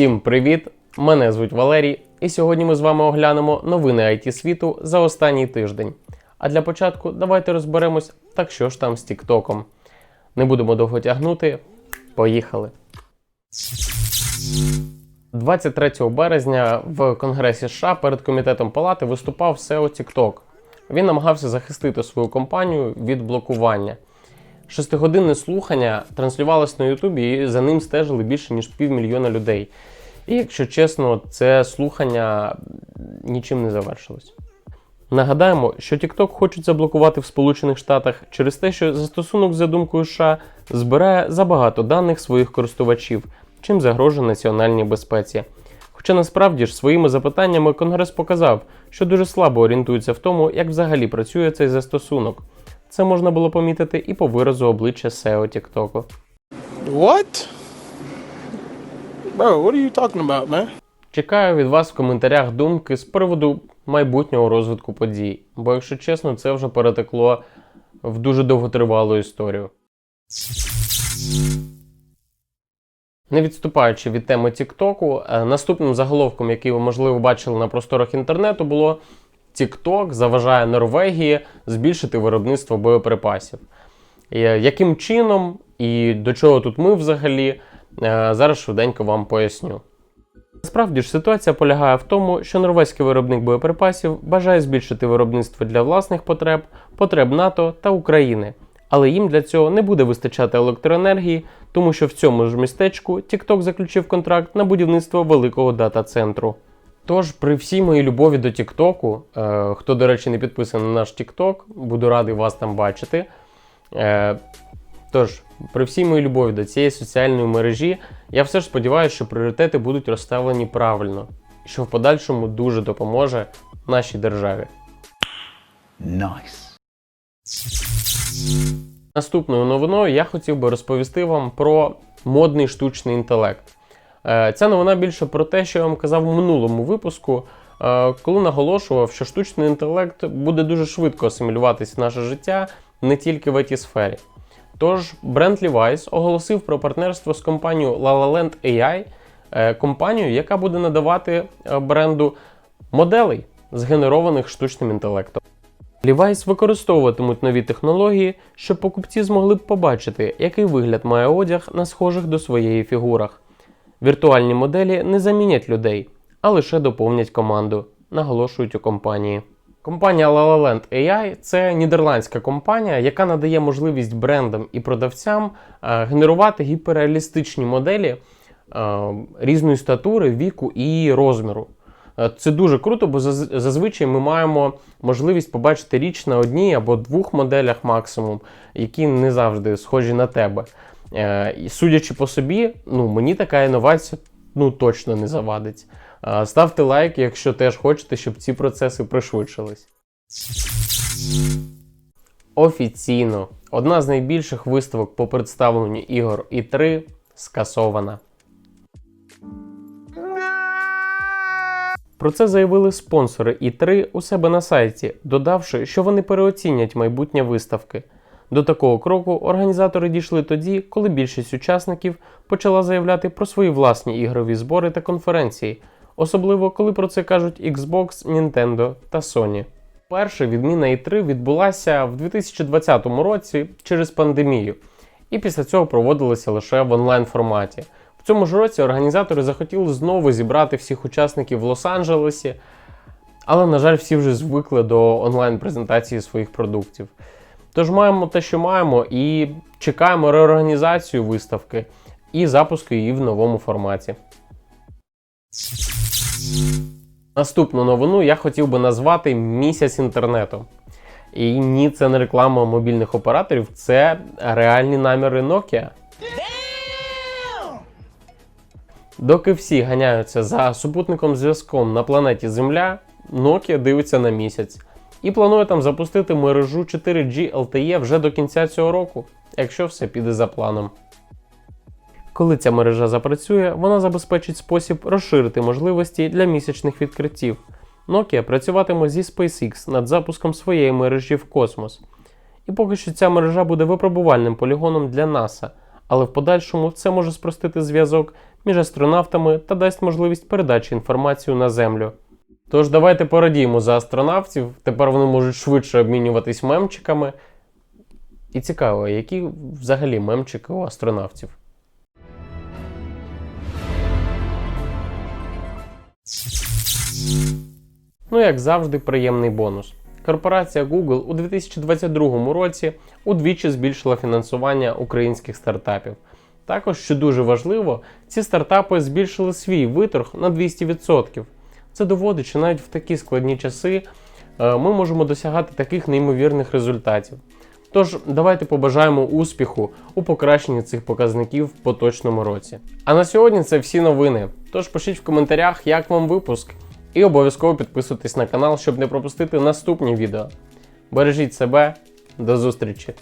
Всім привіт! Мене звуть Валерій, і сьогодні ми з вами оглянемо новини IT світу за останній тиждень. А для початку давайте розберемось, так що ж там з Тіктоком. Не будемо довго тягнути. Поїхали. 23 березня в Конгресі США перед комітетом палати виступав SEO TikTok. Він намагався захистити свою компанію від блокування. Шестигодинне слухання транслювалось на Ютубі, і за ним стежили більше ніж півмільйона людей. І якщо чесно, це слухання нічим не завершилось. Нагадаємо, що TikTok хочуть заблокувати в Сполучених Штатах через те, що застосунок за думкою США збирає забагато даних своїх користувачів, чим загрожує національній безпеці. Хоча насправді ж своїми запитаннями Конгрес показав, що дуже слабо орієнтується в тому, як взагалі працює цей застосунок. Це можна було помітити і по виразу обличчя SEO TikTok. What? Bro, what are you talking about, man? Чекаю від вас в коментарях думки з приводу майбутнього розвитку подій, бо, якщо чесно, це вже перетекло в дуже довготривалу історію. Не відступаючи від теми Тіктоку, е, наступним заголовком, який ви можливо бачили на просторах інтернету, було TikTok заважає Норвегії збільшити виробництво боєприпасів. Е, Яким чином і до чого тут ми взагалі? Е, Зараз швиденько вам поясню. Насправді ж ситуація полягає в тому, що норвезький виробник боєприпасів бажає збільшити виробництво для власних потреб, потреб НАТО та України. Але їм для цього не буде вистачати електроенергії, тому що в цьому ж містечку TikTok заключив контракт на будівництво великого дата-центру. Тож, при всій моїй любові до TikTok, е, хто, до речі, не підписаний на наш TikTok, буду радий вас там бачити. Е, Тож, при всій моїй любові до цієї соціальної мережі, я все ж сподіваюся, що пріоритети будуть розставлені правильно, що в подальшому дуже допоможе нашій державі. Nice. Наступною новиною я хотів би розповісти вам про модний штучний інтелект. Е, Ця новина більше про те, що я вам казав в минулому випуску, е, коли наголошував, що штучний інтелект буде дуже швидко асимілюватись в наше життя не тільки в it сфері. Тож бренд Levi's оголосив про партнерство з компанією La La AI, е, компанією, яка буде надавати е, бренду моделей, згенерованих штучним інтелектом. Levi's використовуватимуть нові технології, щоб покупці змогли б побачити, який вигляд має одяг на схожих до своєї фігурах. Віртуальні моделі не замінять людей, а лише доповнять команду, наголошують у компанії. Компанія La La AI – це нідерландська компанія, яка надає можливість брендам і продавцям е, генерувати гіперреалістичні моделі е, різної статури, віку і розміру. Е, Це дуже круто, бо зазвичай ми маємо можливість побачити річ на одній або двох моделях максимум, які не завжди схожі на тебе. Судячи по собі, ну мені така інновація ну точно не завадить. Ставте лайк, якщо теж хочете, щоб ці процеси пришвидшились. Офіційно одна з найбільших виставок по представленню ігор І3 скасована. Про це заявили спонсори І3 у себе на сайті, додавши, що вони переоцінять майбутнє виставки. До такого кроку організатори дійшли тоді, коли більшість учасників почала заявляти про свої власні ігрові збори та конференції, особливо коли про це кажуть Xbox, Nintendo та Sony. Перша відміна І3 відбулася в 2020 році через пандемію, і після цього проводилася лише в онлайн форматі. В цьому ж році організатори захотіли знову зібрати всіх учасників в Лос-Анджелесі, але, на жаль, всі вже звикли до онлайн-презентації своїх продуктів. Тож маємо те, що маємо, і чекаємо реорганізацію виставки і запуску її в новому форматі. Наступну новину я хотів би назвати місяць інтернету. І ні, це не реклама мобільних операторів, це реальні наміри Nokia. Доки всі ганяються за супутником зв'язком на планеті Земля, Nokia дивиться на місяць і планує там запустити мережу 4G LTE вже до кінця цього року, якщо все піде за планом. Коли ця мережа запрацює, вона забезпечить спосіб розширити можливості для місячних відкриттів. Nokia працюватиме зі SpaceX над запуском своєї мережі в космос. І поки що ця мережа буде випробувальним полігоном для NASA, але в подальшому це може спростити зв'язок між астронавтами та дасть можливість передачі інформації на Землю. Тож давайте порадіємо за астронавтів. Тепер вони можуть швидше обмінюватись мемчиками. І цікаво, які взагалі мемчики у астронавтів. Ну, як завжди, приємний бонус. Корпорація Google у 2022 році удвічі збільшила фінансування українських стартапів. Також, що дуже важливо, ці стартапи збільшили свій виторг на 200%. Це доводить, що навіть в такі складні часи е, ми можемо досягати таких неймовірних результатів. Тож, давайте побажаємо успіху у покращенні цих показників в поточному році. А на сьогодні це всі новини. Тож пишіть в коментарях, як вам випуск, і обов'язково підписуйтесь на канал, щоб не пропустити наступні відео. Бережіть себе, до зустрічі!